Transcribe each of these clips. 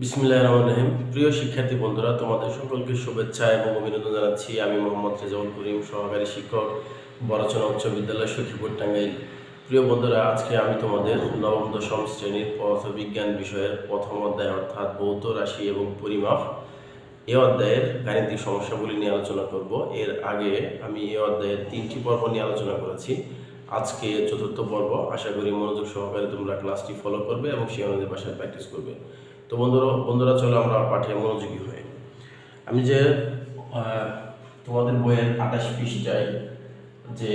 বিসমিল্লাহ রহমান রহিম। প্রিয় শিক্ষার্থী বন্ধুরা, তোমাদের সকলকে শুভেচ্ছা এবং অভিনন্দন জানাচ্ছি। আমি মোহাম্মদ রেজাউল করিম, সহকারী শিক্ষক, বড়চনা উচ্চ বিদ্যালয় সখীপুর টাঙ্গাইল। প্রিয় বন্ধুরা, আজকে আমি তোমাদের নবম, দশম শ্রেণির পদার্থবিজ্ঞান বিষয়ের প্রথম অধ্যায়, অর্থাৎ ভৌত রাশি এবং পরিমাপ এই অধ্যায়ের গাণিতিক সমস্যাগুলি নিয়ে আলোচনা করব। এর আগে আমি এই অধ্যায়ের তিনটি পর্ব নিয়ে আলোচনা করেছি। আজকে চতুর্থ পর্ব, আশা করি মনোযোগ সহকারে তোমরা ক্লাসটি ফলো করবে এবং সেই অনুযায়ী বাসায় প্র্যাকটিস করবে। তো বন্ধুরা বন্ধুরা, চলো আমরা পাঠে মনোযোগী হই। আমি যে তোমাদের বইয়ের আঠাশ পৃষ্ঠায় যে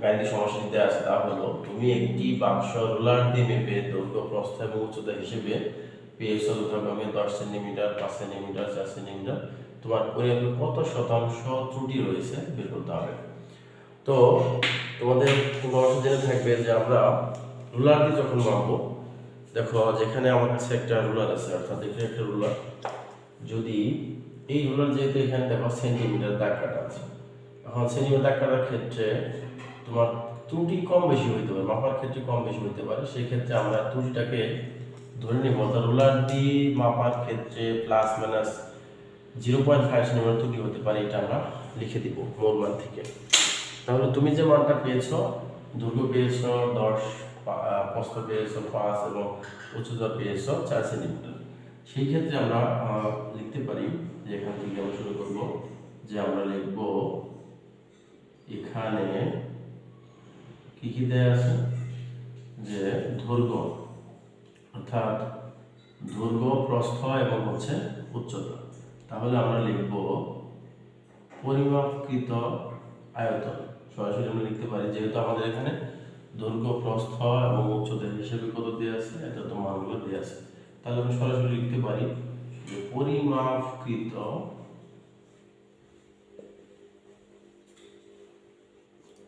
গাণিতিক সমস্যাটি দেওয়া আছে তা হলো, তুমি একটি বাক্স রোলার দিয়ে মেপে দৈর্ঘ্য, প্রস্থ এবং উচ্চতা হিসেবে পেয়েছ যথাক্রমে দশ সেন্টিমিটার, পাঁচ সেন্টিমিটার, চার সেন্টিমিটার। তোমার পরিমাপে কত শতাংশ ত্রুটি রয়েছে বের করতে হবে। তো তোমাদের তোমরা জেনে থাকবে যে আমরা রুলার দিয়ে যখন মাপবো দেখো যেখানে আমার কাছে একটা রুলার আছে, অর্থাৎ এখানে একটা রুলার। যদি এই রুলার যেহেতু এখানে দেখো সেন্টিমিটার দাগ কাটা আছে। এখন সেন্টিমিটার দাগ কাটার ক্ষেত্রে তোমার ত্রুটি কম বেশি হইতে পারে, মাপার ক্ষেত্রে কম বেশি হইতে পারে। সেই ক্ষেত্রে আমরা ত্রুটিটাকে ধরে নিব, অর্থাৎ রুলার দিয়ে মাপার ক্ষেত্রে plus minus zero point five centimetre ত্রুটি হতে পারে, এটা আমরা লিখে দিব মোর মান থেকে। তাহলে তুমি যে মানটা পেয়েছ দৈর্ঘ্য পেয়েছ, দশ প্রস্থ পেয়েছ, পাঁচ এবং উচ্চতা পেয়েছ, চার সেন্টিমিটার। সেই ক্ষেত্রে আমরা লিখতে পারি যে এখান থেকে আমরা শুরু করব, যে আমরা লিখব এখানে কি কি দেয়া আছে? যে দৈর্ঘ্য অর্থাৎ দৈর্ঘ্য প্রস্থ এবং হচ্ছে উচ্চতা। তাহলে আমরা লিখব পরিমাপকৃত আয়তন। সরাসরি আমরা লিখতে পারি, যেহেতু আমাদের এখানে দৈর্ঘ্য, প্রস্থ এবং উচ্চতা হিসেবে কত দেওয়া আছে? এটা তো মানগুলো দেওয়া আছে। তাহলে আমি সরাসরি লিখতে পারি যে পরিমাপকৃত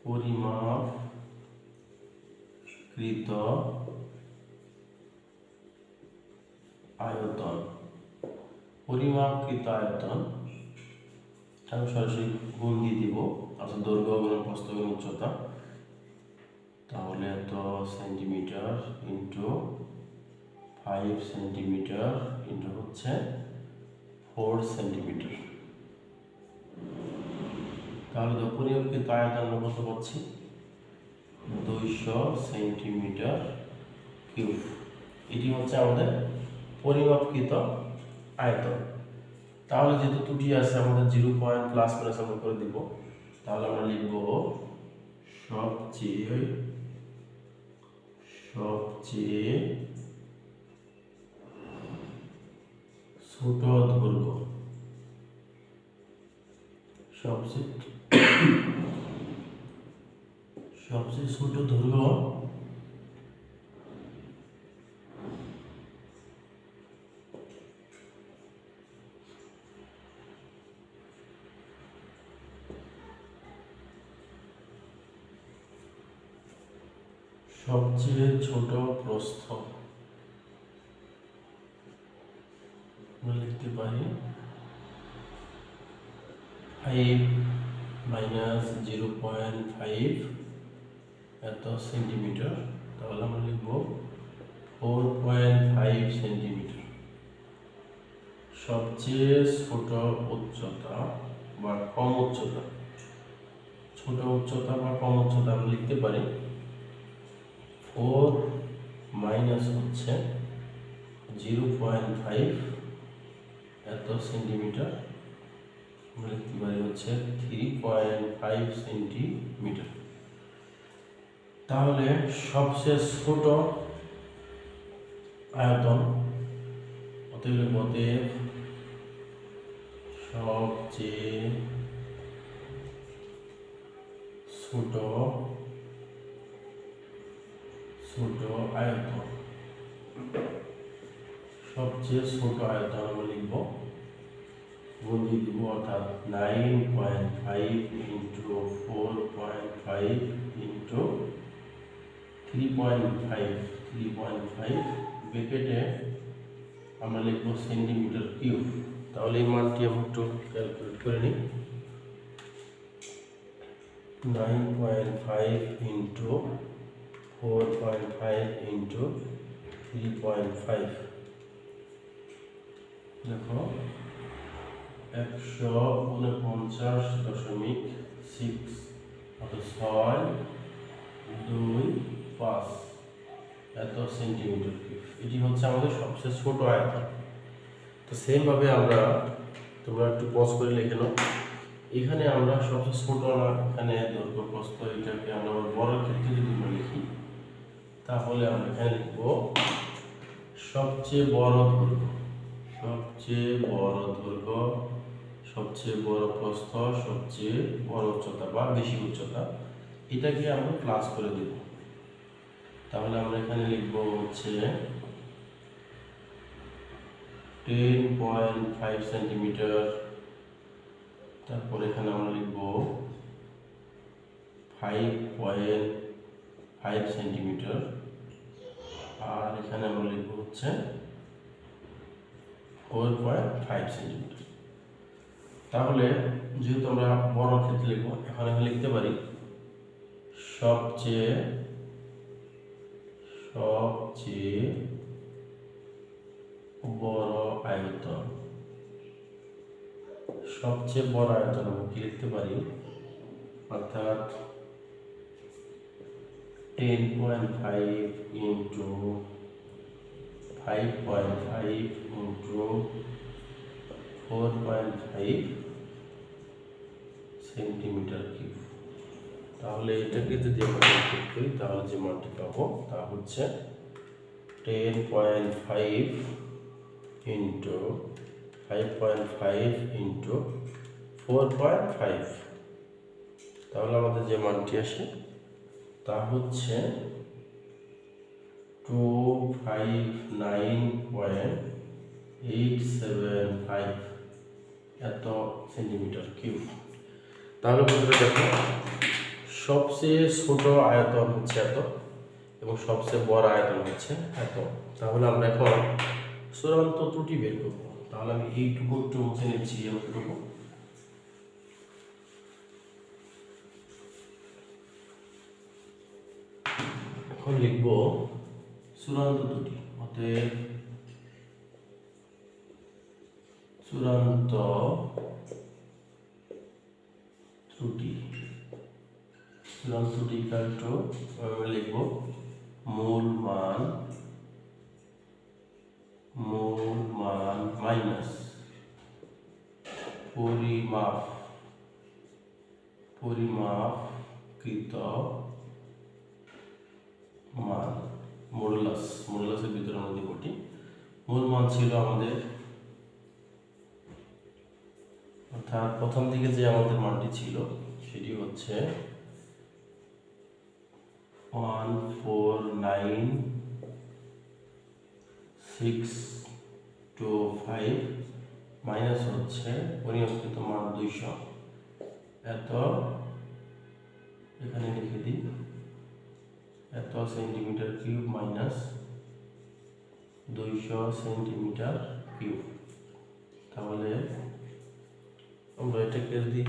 পরিমাপকৃত আয়তন। পরিমাপকৃত আয়তন আমি সরাসরি গুণ দিয়ে দিব, অর্থাৎ দৈর্ঘ্য গুণ প্রস্থ গুণ উচ্চতা। তাহলে এত centimetre into five centimetre into হচ্ছে ফোর সেন্টিমিটার তাহলে তো পরিমাপকৃত আয়তন আমরা কত পাচ্ছি? দুইশো সেন্টিমিটার কিউব এটি হচ্ছে আমাদের পরিমাপকৃত আয়তন। তাহলে যেহেতু ত্রুটি আছে, আমাদের জিরো পয়েন্ট প্লাস মাইনাস আমরা করে দিব। তাহলে আমরা লিখব সবচেয়ে সবচেয়ে ছোট দুর্গ। সবচেয়ে সবচেয়ে ছোট দৈর্ঘ্য সবচেয়ে ছোট প্রস্থ। লিখতে পারি five minus zero point five এত সেন্টিমিটার তাহলে আমরা লিখব ফোর পয়েন্ট ফাইভ সেন্টিমিটার সবচেয়ে ছোট উচ্চতা বা কম উচ্চতা। ছোট উচ্চতা বা কম উচ্চতা আমরা লিখতে পারি ফোর মাইনাস হচ্ছে জিরো পয়েন্ট ফাইভ এত সেন্টিমিটার আমরা লিখতে পারি হচ্ছে থ্রি পয়েন্ট ফাইভ সেন্টিমিটার তাহলে সবচেয়ে ছোট আয়তন, অতএব অতএব সবচেয়ে ছোট ছোট আয়তন। সবচেয়ে ছোট আয়তন আমরা লিখব। গুণ দিব অর্থাৎ nine point five into four point five into three point five three point five ব্রেকেটে আমরা লিখব সেন্টিমিটার কিউব তাহলে এই মানটি আমরা একটু ক্যালকুলেট করে নিই। Nine point five into four point five into three point five দেখো, একশো উনপঞ্চাশ দশমিক সিক্স অর্থাৎ ছয়, দুই, পাঁচ। এত সেন্টিমিটার এটি হচ্ছে আমাদের সবচেয়ে ছোট আয়তন। তো সেমভাবে আমরা, তোমরা একটু পজ করে লিখে নাও। এখানে আমরা সবচেয়ে ছোট এখানে দৈর্ঘ্য প্রস্থ এটাকে আমরা বড় ক্ষেত্রে যদি আমরা লিখি তাহলে আমরা এখানে লিখব, সবচেয়ে বড় দৈর্ঘ্য সবচেয়ে বড় দৈর্ঘ্য সবচেয়ে বড় প্রস্থ, সবচেয়ে বড় উচ্চতা বা বেশি উচ্চতা, এটাকে আমরা প্লাস করে দেব। তাহলে আমরা এখানে লিখব হচ্ছে টেন পয়েন্ট ফাইভ সেন্টিমিটার তারপর এখানে আমরা লিখব ফাইভ পয়েন্ট ফাইভ সেন্টিমিটার। আর এখানে আমরা লিখব হচ্ছে ফোর পয়েন্ট ফাইভ সেন্টিমিটার। তাহলে যেহেতু আমরা বড় ক্ষেত্রে লিখব, এখন আমি লিখতে পারি সবচেয়ে সবচেয়ে বড় আয়তন। সবচেয়ে বড় আয়তন আমি লিখতে পারি? অর্থাৎ ten point five into five point five into four point five centimetre cube তাহলে এটাকে যদি আমরা ক্যালকুলেট করি, তাহলে যে মানটি পাবো, তা হচ্ছে ten point five into five point five into four point five তাহলে আমাদের যে মানটি আসে তা হচ্ছে two five nine point eight seven five এত সেন্টিমিটার কিউব তাহলে বন্ধুরা দেখো, সবচেয়ে ছোট আয়তন হচ্ছে এত এবং সবচেয়ে বড় আয়তন হচ্ছে এত। তাহলে আমরা এখন চূড়ান্ত ত্রুটি বের করব। তাহলে আমি এইটুকু একটু মুছে নিচ্ছি, এইটুকু। এখন লিখব চূড়ান্ত ত্রুটি অতএব চূড়ান্ত ত্রুটি চূড়ান্ত ত্রুটি আমরা লিখব মূল মান মূল মান মাইনাস পরিমাপ, পরিমাপকৃত মান মডুলাস মডুলাসের ভিতরে আমাদের কোটি মূল মান ছিল আমাদের, অর্থাৎ প্রথম দিকে যে আমাদের মানটি ছিল, সেটি হচ্ছে one, four, nine, six, two, five, minus হচ্ছে পরিমাপকৃত মান দুইশো। এত, এখানে লিখে দিই। এত সেন্টিমিটার কিউব মাইনাস দুইশো সেন্টিমিটার কিউব। তাহলে আমরা এটাকে যদি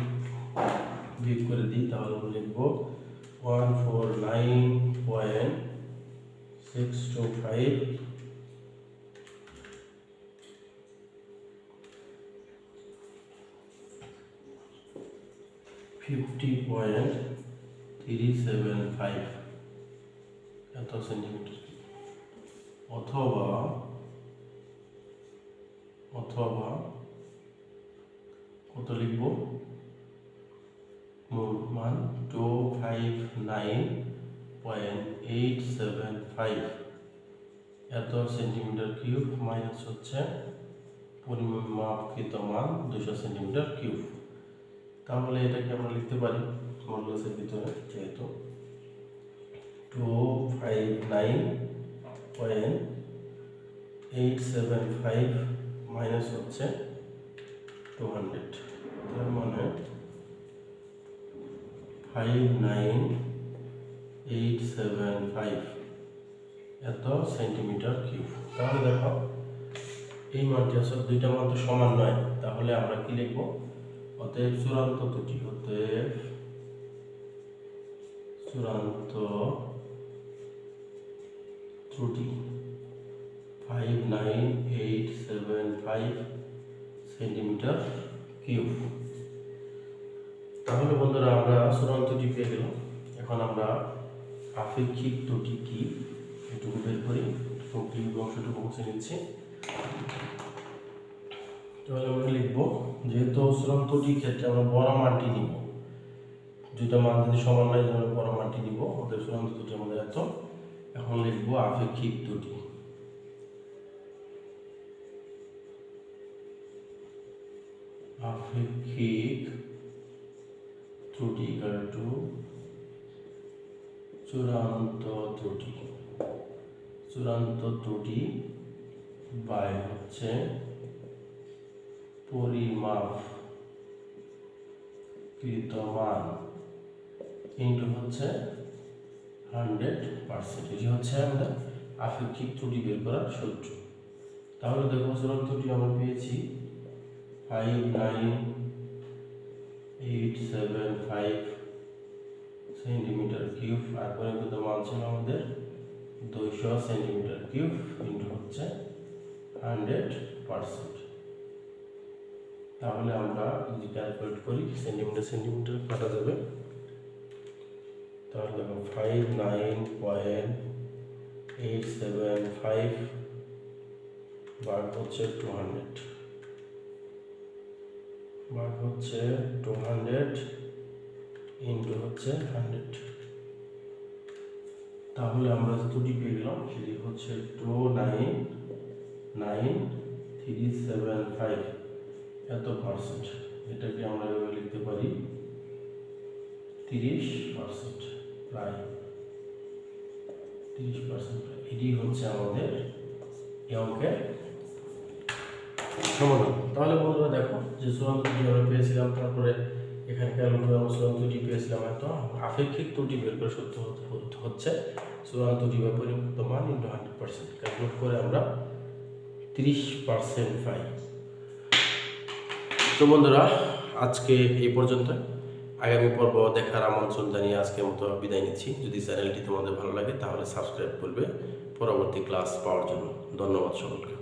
বিয়োগ করে দিই, তাহলে আমরা লিখব one four nine point six two five fifty point three seven five. এত সেন্টিমিটার অথবা অথবা কত লিখব মান two five nine point eight seven five এত সেন্টিমিটার কিউব মাইনাস হচ্ছে পরিমাপকৃত মান দুশো সেন্টিমিটার কিউব তাহলে এটাকে আমরা লিখতে পারি মডুলাসের ভিতরে, যেহেতু two five nine point eight seven five minus হচ্ছে টু হান্ড্রেড তার মানে five nine eight seven five এত সেন্টিমিটার কিউব তাহলে দেখো, এই মানটি দুইটা তো সমান নয়। তাহলে আমরা কি লিখব? অতএব চূড়ান্ত দুটি অতএব চূড়ান্ত ত্রুটি। Five nine eight seven five centimetre cube তাহলে বন্ধুরা আমরা চূড়ান্তটি পেয়ে গেলাম। এখন আমরা আপেক্ষিক ত্রুটি কি এটুকু বের করি। কিউব অংশটুকু মুছে নিচ্ছি। তাহলে আমরা লিখব, যেহেতু চূড়ান্তটির ক্ষেত্রে আমরা বড় মানটি নিব, দুইটা মান যদি সমান নয় তাহলে বড় মানটি নিব ওদের চূড়ান্ত ত্রুটি আমাদের এত এখন লিখব আপেক্ষিক ত্রুটি আপেক্ষিক ত্রুটি ইকাল টু চূড়ান্ত ত্রুটি। চূড়ান্ত ত্রুটি বাই হচ্ছে পরিমাপ কৃত মান। ইন্টু হচ্ছে হান্ড্রেড পার্সেন্ট। এটি হচ্ছে আমাদের আপেক্ষিক ত্রুটি বের করার সূত্র। তাহলে দেখো চূড়ান্ত ত্রুটি আমরা পেয়েছি five nine eight seven five centimetre cube আর পরিমিত মান ছিল আমাদের দুইশো সেন্টিমিটার কিউব ইন্টু হচ্ছে হান্ড্রেড পার্সেন্ট। তাহলে আমরা যদি ক্যালকুলেট করি, সেন্টিমিটার সেন্টিমিটার কাটা যাবে। তাহলে দেখো five nine point eight seven five বার হচ্ছে টু হান্ড্রেড বার হচ্ছে টু হান্ড্রেড ইন্টু হচ্ছে হান্ড্রেড তাহলে আমরা যে ত্রুটি পেয়ে গেলাম, সেটি হচ্ছে two nine nine three seven five এত পার্সেন্ট এটাকে আমরা লিখতে পারি। তিরিশ পার্সেন্ট প্রায় তিরিশ পার্সেন্ট এটি হচ্ছে আমাদের এই অঙ্কের সমাধান। তাহলে বন্ধুরা দেখো, যে চূড়ান্ত ত্রুটি আমরা পেয়েছিলাম, তারপরে এখানে ক্যালকুলেট আমরা চূড়ান্ত ত্রুটি পেয়েছিলাম, এত আপেক্ষিক ত্রুটি বের করে সত্য হচ্ছে। চূড়ান্ত ত্রুটি বা পরিমিত মান ইন্টু হান্ড্রেড পার্সেন্ট ক্যালকুলেট করে আমরা তিরিশ পার্সেন্ট পাই। তো বন্ধুরা, আজকে এই পর্যন্ত আগামী পর্ব দেখার আমন্ত্রণ জানিয়ে আজকের মতো বিদায় নিচ্ছি। যদি চ্যানেলটি তোমাদের ভালো লাগে তাহলে সাবস্ক্রাইব করবে। পরবর্তী ক্লাস পাওয়ার জন্য ধন্যবাদ সকলকে।